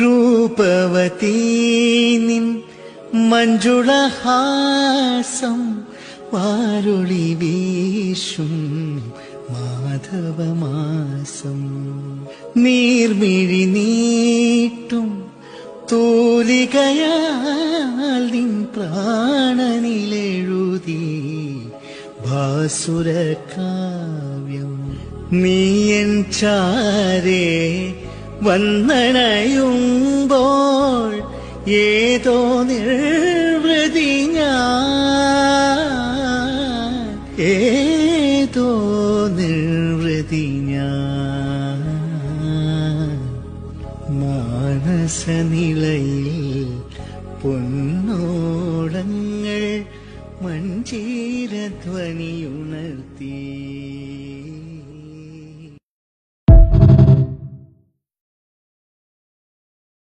രൂപവതീ നിൻ മഞ്ജുളഹാസം വാരുളി വീശും മാധവമാസം. നീർമിഴി നീട്ടും തൂലികയാൽ പ്രാണനിലെഴുതി ഭാസുരകാവ്യം നീയൻ ചാരേ വന്നണയുമ്പോൾ ഏതോ നിർവൃതി ഏതോ നിർവൃതി മാനസനിലയിൽ പൊന്നോടങ്ങൾ മഞ്ചീരധ്വനിയുണർത്തി